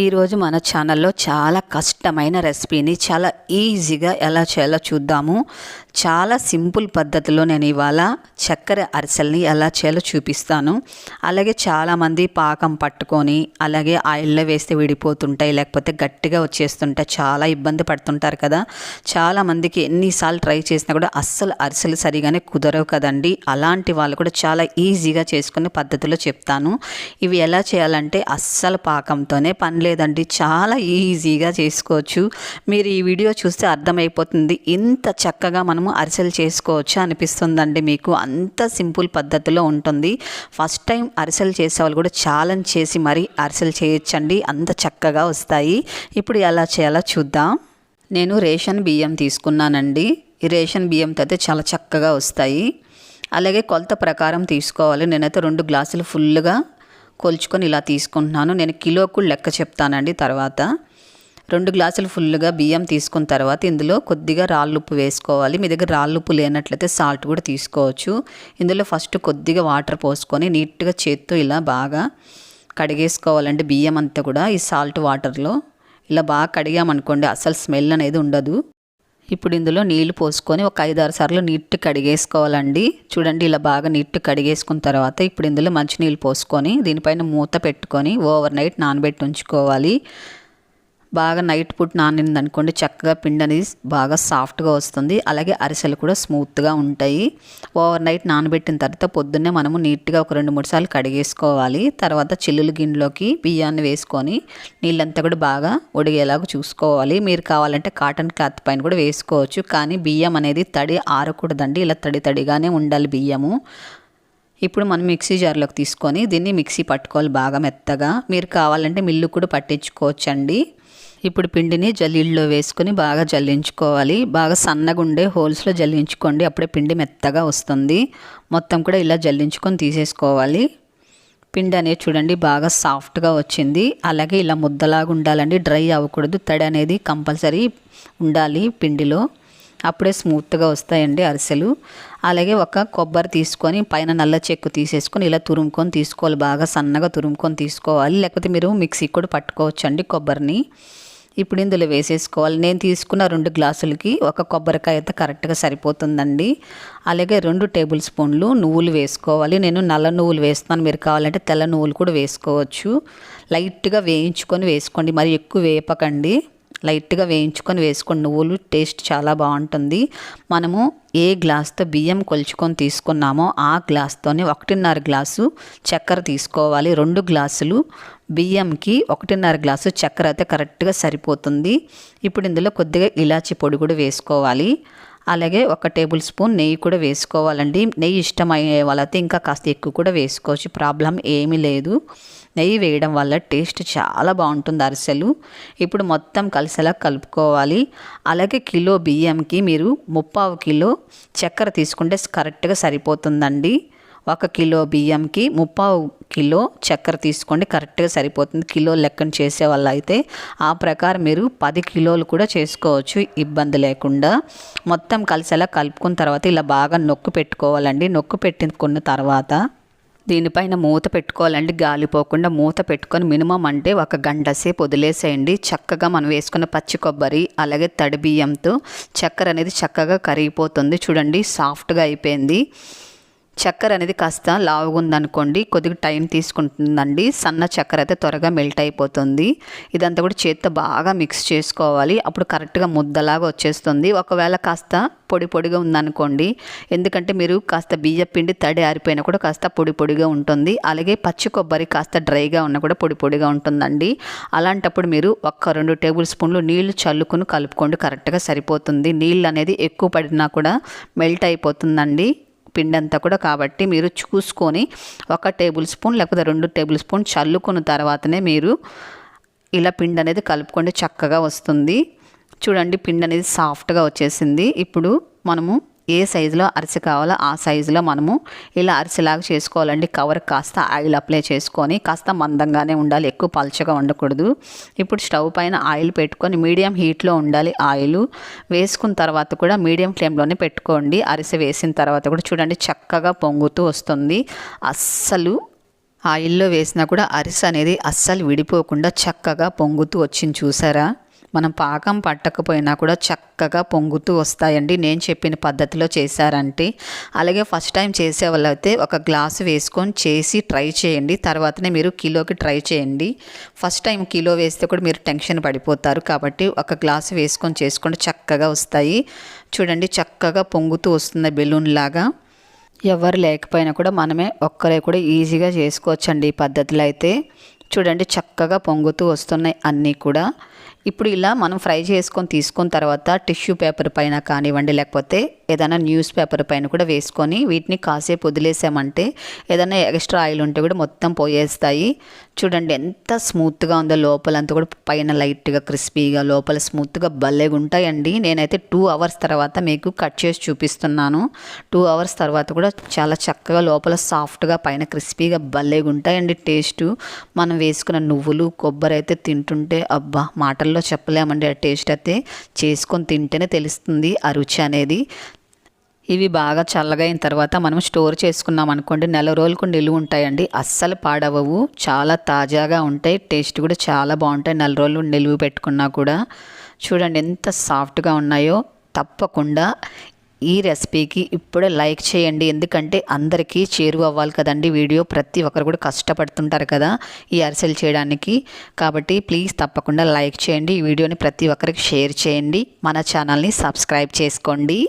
ఈరోజు మన ఛానల్లో చాలా కష్టమైన రెసిపీని చాలా ఈజీగా ఎలా చేయాలో చూద్దాము. చాలా సింపుల్ పద్ధతిలో నేను ఇవాళ చక్కెర అరిసెల్ని ఎలా చేయాలో చూపిస్తాను. అలాగే చాలామంది పాకం పట్టుకొని అలాగే ఆయిల్లో వేస్తే విడిపోతుంటాయి లేకపోతే గట్టిగా వచ్చేస్తుంటాయి చాలా ఇబ్బంది పడుతుంటారు కదా. చాలామందికి ఎన్నిసార్లు ట్రై చేసినా కూడా అస్సలు అరిసెలు సరిగానే కుదరవు కదండి. అలాంటి వాళ్ళు కూడా చాలా ఈజీగా చేసుకునే పద్ధతిలో చెప్తాను. ఇవి ఎలా చేయాలంటే అస్సలు పాకంతోనే పనులు లేదండి. చాలా ఈజీగా చేసుకోవచ్చు. మీరు ఈ వీడియో చూస్తే అర్థమైపోతుంది. ఇంత చక్కగా మనము అరిసెలు చేసుకోవచ్చు అనిపిస్తుందండి మీకు. అంత సింపుల్ పద్ధతిలో ఉంటుంది. ఫస్ట్ టైం అరిసెలు చేసే వాళ్ళు కూడా ఛాలెంజ్ చేసి మరీ అరిసెలు చేయొచ్చండి. అంత చక్కగా వస్తాయి. ఇప్పుడు ఎలా చేయాలో చూద్దాం. నేను రేషన్ బియ్యం తీసుకున్నానండి. ఈ రేషన్ బియ్యంతో అయితే చాలా చక్కగా వస్తాయి. అలాగే కొలత ప్రకారం తీసుకోవాలి. నేనైతే రెండు గ్లాసులు ఫుల్గా కొలుచుకొని ఇలా తీసుకుంటున్నాను. నేను కిలోకు లెక్క చెప్తానండి తర్వాత. రెండు గ్లాసులు ఫుల్గా బియ్యం తీసుకున్న తర్వాత ఇందులో కొద్దిగా రాళ్ళుప్పు వేసుకోవాలి. మీ దగ్గర రాళ్ళుప్పు లేనట్లయితే సాల్ట్ కూడా తీసుకోవచ్చు. ఇందులో ఫస్ట్ కొద్దిగా వాటర్ పోసుకొని నీట్గా చేత్తో ఇలా బాగా కడిగేసుకోవాలండి బియ్యం అంతా కూడా. ఈ సాల్ట్ వాటర్లో ఇలా బాగా కడిగామనుకోండి అసలు స్మెల్ అనేది ఉండదు. ఇప్పుడు ఇందులో నీళ్ళు పోసుకొని ఒక ఐదారు సార్లు నీట్ కడిగేసుకోవాలండి. చూడండి ఇలా బాగా నీట్ కడిగేసుకున్న తర్వాత ఇప్పుడు ఇందులో మంచినీళ్ళు పోసుకొని దీనిపైన మూత పెట్టుకొని ఓవర్ నైట్ నానబెట్టి ఉంచుకోవాలి. బాగా నైట్ పుట్ నానింది అనుకోండి చక్కగా పిండి అనేది బాగా సాఫ్ట్గా వస్తుంది. అలాగే అరిసెలు కూడా స్మూత్గా ఉంటాయి. ఓవర్ నైట్ నానబెట్టిన తర్వాత పొద్దున్నే మనము నీట్గా ఒక రెండు మూడు సార్లు కడిగేసుకోవాలి. తర్వాత చిల్లులు గిన్నెలోకి బియ్యాన్ని వేసుకొని నీళ్ళంతా కూడా బాగా ఉడిగేలాగా చూసుకోవాలి. మీరు కావాలంటే కాటన్ క్లాత్ పైన కూడా వేసుకోవచ్చు. కానీ బియ్యం అనేది తడి ఆరకూడదండి. ఇలా తడి తడిగానే ఉండాలి బియ్యము. ఇప్పుడు మనం మిక్సీ జార్లోకి తీసుకొని దీన్ని మిక్సీ పట్టుకోవాలి బాగా మెత్తగా. మీరు కావాలంటే మిల్లు కూడా పట్టించుకోవచ్చండి. ఇప్పుడు పిండిని జల్లీల్లో వేసుకొని బాగా జల్లించుకోవాలి. బాగా సన్నగా ఉండే హోల్స్లో జల్లించుకోండి. అప్పుడే పిండి మెత్తగా వస్తుంది. మొత్తం కూడా ఇలా జల్లించుకొని తీసేసుకోవాలి. పిండి అనేది చూడండి బాగా సాఫ్ట్గా వచ్చింది. అలాగే ఇలా ముద్దలాగా ఉండాలండి. డ్రై అవ్వకూడదు. తడి అనేది కంపల్సరీ ఉండాలి పిండిలో. అప్పుడే స్మూత్గా వస్తాయండి అరిసెలు. అలాగే ఒక కొబ్బరి తీసుకొని పైన నల్ల చెక్కు తీసేసుకొని ఇలా తురుముకొని తీసుకోవాలి. బాగా సన్నగా తురుముకొని తీసుకోవాలి. లేకపోతే మీరు మిక్సీ కూడా పట్టుకోవచ్చు అండి కొబ్బరిని. ఇప్పుడు ఇందులో వేసేసుకోవాలి. నేను తీసుకున్న రెండు గ్లాసులకి ఒక కొబ్బరికాయ అయితే కరెక్ట్గా సరిపోతుందండి. అలాగే రెండు టేబుల్ స్పూన్లు నువ్వులు వేసుకోవాలి. నేను నల్ల నువ్వులు వేస్తున్నాను. మీరు కావాలంటే తెల్ల నువ్వులు కూడా వేసుకోవచ్చు. లైట్గా వేయించుకొని వేసుకోండి. మరి ఎక్కువ వేపకండి. లైట్గా వేయించుకొని వేసుకోండి. నువ్వులు టేస్ట్ చాలా బాగుంటుంది. మనము ఏ గ్లాస్తో బియ్యం కొలుచుకొని తీసుకున్నామో ఆ గ్లాస్తోనే ఒకటిన్నర గ్లాసు చక్కెర తీసుకోవాలి. రెండు గ్లాసులు బియ్యంకి ఒకటిన్నర గ్లాసు చక్కెర అయితే కరెక్ట్గా సరిపోతుంది. ఇప్పుడు ఇందులో కొద్దిగా ఇలాచి పొడి కూడా వేసుకోవాలి. అలాగే ఒక టేబుల్ స్పూన్ నెయ్యి కూడా వేసుకోవాలండి. నెయ్యి ఇష్టమయ్యే వాళ్ళైతే ఇంకా కాస్త ఎక్కువ కూడా వేసుకోవచ్చు. ప్రాబ్లం ఏమీ లేదు. నెయ్యి వేయడం వల్ల టేస్ట్ చాలా బాగుంటుంది అరిసెలు. ఇప్పుడు మొత్తం కలిసేలా కలుపుకోవాలి. అలాగే కిలో బియ్యంకి మీరు ముప్పావు కిలో చక్కెర తీసుకుంటే కరెక్ట్గా సరిపోతుందండి. ఒక కిలో బియ్యంకి ముప్పావు కిలో చక్కెర తీసుకోండి కరెక్ట్గా సరిపోతుంది. కిలో లెక్కన చేసే వాళ్ళు అయితే ఆ ప్రకారం మీరు పది కిలోలు కూడా చేసుకోవచ్చు ఇబ్బంది లేకుండా. మొత్తం కలిసేలా కలుపుకున్న తర్వాత ఇలా బాగా నొక్కు పెట్టుకోవాలండి. నొక్కు పెట్టుకున్న తర్వాత దీనిపైన మూత పెట్టుకోవాలండి. గాలిపోకుండా మూత పెట్టుకొని మినిమం అంటే ఒక గంట సేపు వదిలేసేయండి. చక్కగా మనం వేసుకున్న పచ్చి కొబ్బరి అలాగే తడి బియ్యంతో చక్కెర అనేది చక్కగా కరిగిపోతుంది. చూడండి సాఫ్ట్గా అయిపోయింది. చక్కెర అనేది కాస్త లావుగా ఉందనుకోండి కొద్దిగా టైం తీసుకుంటుందండి. సన్న చక్కెర అయితే త్వరగా మెల్ట్ అయిపోతుంది. ఇదంతా కూడా చేత్తో బాగా మిక్స్ చేసుకోవాలి. అప్పుడు కరెక్ట్గా ముద్దలాగా వచ్చేస్తుంది. ఒకవేళ కాస్త పొడి పొడిగా ఉందనుకోండి ఎందుకంటే మీరు కాస్త బియ్య పిండి తడి ఆరిపోయినా కూడా కాస్త పొడి పొడిగా ఉంటుంది. అలాగే పచ్చి కొబ్బరి కాస్త డ్రైగా ఉన్నా కూడా పొడి పొడిగా ఉంటుందండి. అలాంటప్పుడు మీరు ఒక్క రెండు టేబుల్ స్పూన్లు నీళ్ళు చల్లుకుని కలుపుకోండి కరెక్ట్గా సరిపోతుంది. నీళ్ళు అనేది ఎక్కువ పడినా కూడా మెల్ట్ అయిపోతుందండి. పిండి అంతా కూడా కాబట్టి మీరు చూసుకొని ఒక టేబుల్ స్పూన్ లేకపోతే రెండు టేబుల్ స్పూన్ చల్లుకున్న తర్వాతనే మీరు ఇలా పిండి అనేది కలుపుకుంటే చక్కగా వస్తుంది. చూడండి పిండి అనేది సాఫ్ట్గా వచ్చేసింది. ఇప్పుడు మనము ఏ సైజులో అరిసె కావాలో ఆ సైజులో మనము ఇలా అరిసెలాగా చేసుకోవాలండి. కవర్ కాస్త ఆయిల్ అప్లై చేసుకొని కాస్త మందంగానే ఉండాలి. ఎక్కువ పల్చగా ఉండకూడదు. ఇప్పుడు స్టవ్ పైన ఆయిల్ పెట్టుకొని మీడియం హీట్లో ఉండాలి ఆయిల్. వేసుకున్న తర్వాత కూడా మీడియం ఫ్లేమ్లోనే పెట్టుకోండి. అరిసె వేసిన తర్వాత కూడా చూడండి చక్కగా పొంగుతూ వస్తుంది. అస్సలు ఆయిల్లో వేసినా కూడా అరిసె అనేది అస్సలు విడిపోకుండా చక్కగా పొంగుతూ వచ్చింది. చూసారా? మనం పాకం పట్టకపోయినా కూడా చక్కగా పొంగుతూ వస్తాయండి. నేను చెప్పిన పద్ధతిలో చేశారంటే. అలాగే ఫస్ట్ టైం చేసే వాళ్ళైతే ఒక గ్లాసు వేసుకొని చేసి ట్రై చేయండి. తర్వాతనే మీరు కిలోకి ట్రై చేయండి. ఫస్ట్ టైం కిలో వేస్తే కూడా మీరు టెన్షన్ పడిపోతారు. కాబట్టి ఒక గ్లాసు వేసుకొని చేసుకుంటే చక్కగా వస్తాయి. చూడండి చక్కగా పొంగుతూ వస్తుంది బెలూన్ లాగా. ఎవరు లేకపోయినా కూడా మనమే ఒక్కరే కూడా ఈజీగా చేసుకోవచ్చండి ఈ పద్ధతిలో అయితే. చూడండి చక్కగా పొంగుతూ వస్తున్నాయి అన్నీ కూడా. ఇప్పుడు ఇలా మనం ఫ్రై చేసుకొని తీసుకున్న తర్వాత టిష్యూ పేపర్ పైన కానివ్వండి లేకపోతే ఏదైనా న్యూస్ పేపర్ పైన కూడా వేసుకొని వీటిని కాసేపు వదిలేసామంటే ఏదైనా ఎక్స్ట్రా ఆయిల్ ఉంటే కూడా మొత్తం పోయేస్తాయి. చూడండి ఎంత స్మూత్గా ఉందో లోపలంతా కూడా పైన లైట్గా క్రిస్పీగా లోపల స్మూత్గా భలేగా ఉంటాయండి. నేనైతే టూ అవర్స్ తర్వాత మీకు కట్ చేసి చూపిస్తున్నాను. టూ అవర్స్ తర్వాత కూడా చాలా చక్కగా లోపల సాఫ్ట్గా పైన క్రిస్పీగా భలేగా ఉంటాయండి టేస్ట్. మనం వేసుకున్న నువ్వులు కొబ్బరి అయితే తింటుంటే అబ్బా మాటల్లో చెప్పలేమండి ఆ టేస్ట్ అయితే. చేసుకొని తింటేనే తెలుస్తుంది ఆ రుచి అనేది. ఇవి బాగా చల్లగా అయిన తర్వాత మనం స్టోర్ చేసుకున్నాం అనుకోండి నెల రోజులకు నిలువ ఉంటాయండి. అస్సలు పాడవవు. చాలా తాజాగా ఉంటాయి. టేస్ట్ కూడా చాలా బాగుంటాయి. నెల రోజులు నిలువ పెట్టుకున్నా కూడా. చూడండి ఎంత సాఫ్ట్గా ఉన్నాయో. తప్పకుండా ఈ రెసిపీకి ఇప్పుడే లైక్ చేయండి. ఎందుకంటే అందరికీ చేరువ అవ్వాలి కదండి వీడియో. ప్రతి ఒక్కరు కూడా కష్టపడుతుంటారు కదా ఈ అరిసెలు చేయడానికి. కాబట్టి ప్లీజ్ తప్పకుండా లైక్ చేయండి. ఈ వీడియోని ప్రతి ఒక్కరికి షేర్ చేయండి. మన ఛానల్ని సబ్స్క్రైబ్ చేసుకోండి.